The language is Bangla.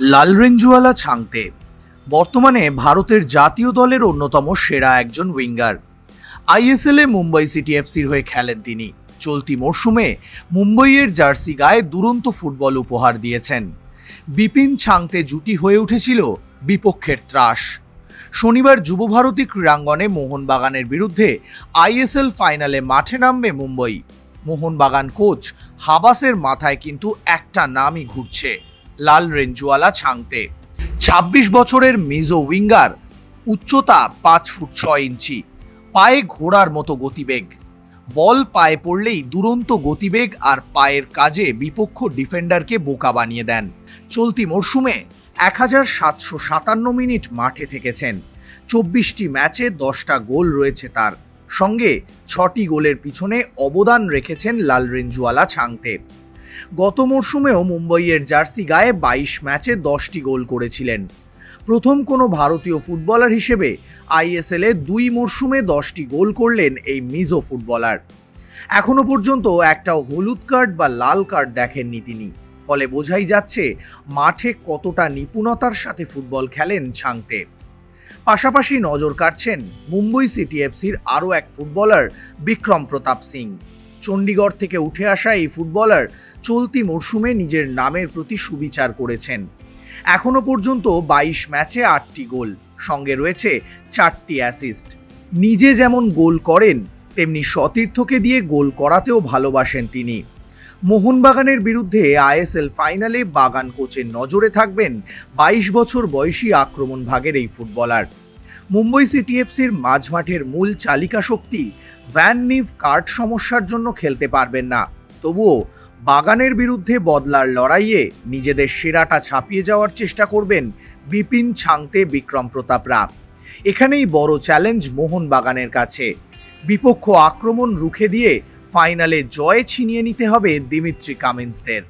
লালরেঞ্জুয়ালা ছাংতে। বর্তমানে ভারতের জাতীয় দলের অন্যতম সেরা একজন উইঙ্গার। আইএসএলে মুম্বাই সিটি এফসির হয়ে খেলেন তিনি। চলতি মরশুমে মুম্বইয়ের জার্সি গায়ে দুরন্ত ফুটবল উপহার দিয়েছেন। বিপিন ছাংতে জুটি হয়ে উঠেছিল বিপক্ষের ত্রাস। শনিবার যুবভারতী ক্রীড়াঙ্গনে মোহনবাগানের বিরুদ্ধে আইএসএল ফাইনালে মাঠে নামবে মুম্বই। মোহনবাগান কোচ হাবাসের মাথায় কিন্তু একটা নামই ঘুরছে। লাল রেঞ্জুয়ালা ছাংতে। ২৬ বছরের মিজো উইঙ্গার, উচ্চতা পাঁচ ফুট ছয় ইঞ্চি, পায়ে ঘোড়ার মতো গতিবেগ। বল পায়ে পড়লেই দুরন্ত গতিবেগ আর পায়ের কাজে বিপক্ষ ডিফেন্ডারকে বোকা বানিয়ে দেন। চলতি মরশুমে এক হাজার সাতশো সাতান্ন মিনিট মাঠে থেকেছেন। চব্বিশটি ম্যাচে দশটা গোল রয়েছে তার। সঙ্গে ছটি গোলের পিছনে অবদান রেখেছেন লাল রেঞ্জুয়ালা ছাংতে। গত মরশুমেও মুম্বইয়ের জার্সি গায়ে বাইশ ম্যাচে দশটি গোল করেছিলেন। প্রথম কোনো ভারতীয় ফুটবলার হিসেবে আইএসএলে দুই মরশুমে দশটি গোল করলেন এই মিজো ফুটবলার। এখনও পর্যন্ত একটা হলুদ কার্ড বা লাল কার্ড দেখেননি তিনি। ফলে বোঝাই যাচ্ছে, মাঠে কতটা নিপুণতার সাথে ফুটবল খেলেন ছাংতে। পাশাপাশি নজর কাটছেন মুম্বই সিটি এফসির আরও এক ফুটবলার, বিক্রম প্রতাপ সিং। চণ্ডীগড় থেকে উঠে আসা এই ফুটবলার চলতি মরশুমে নিজের নামের প্রতি সুবিচার করেছেন। এখনও পর্যন্ত বাইশ ম্যাচে আটটি গোল, সঙ্গে রয়েছে চারটি অ্যাসিস্ট। নিজে যেমন গোল করেন, তেমনি সতীর্থকে দিয়ে গোল করাতেও ভালোবাসেন তিনি। মোহনবাগানের বিরুদ্ধে আইএসএল ফাইনালে বাগান কোচের নজরে থাকবেন বাইশ বছর বয়সী আক্রমণ ভাগের এই ফুটবলার। মুম্বই সিটি এফসির মাঝমাঠের মূল চালিকা শক্তি ভ্যান নিভ কার্ড সমস্যার জন্য খেলতে পারবেন না। তবুও বাগানের বিরুদ্ধে বদলার লড়াইয়ে নিজেদের সেরাটা ছাপিয়ে যাওয়ার চেষ্টা করবেন বিপিন ছাংতে বিক্রম প্রতাপরা। এখানেই বড় চ্যালেঞ্জ মোহন বাগানের কাছে। বিপক্ষ আক্রমণ রুখে দিয়ে ফাইনালে জয় ছিনিয়ে নিতে হবে দিমিত্রি কামিন্সদের।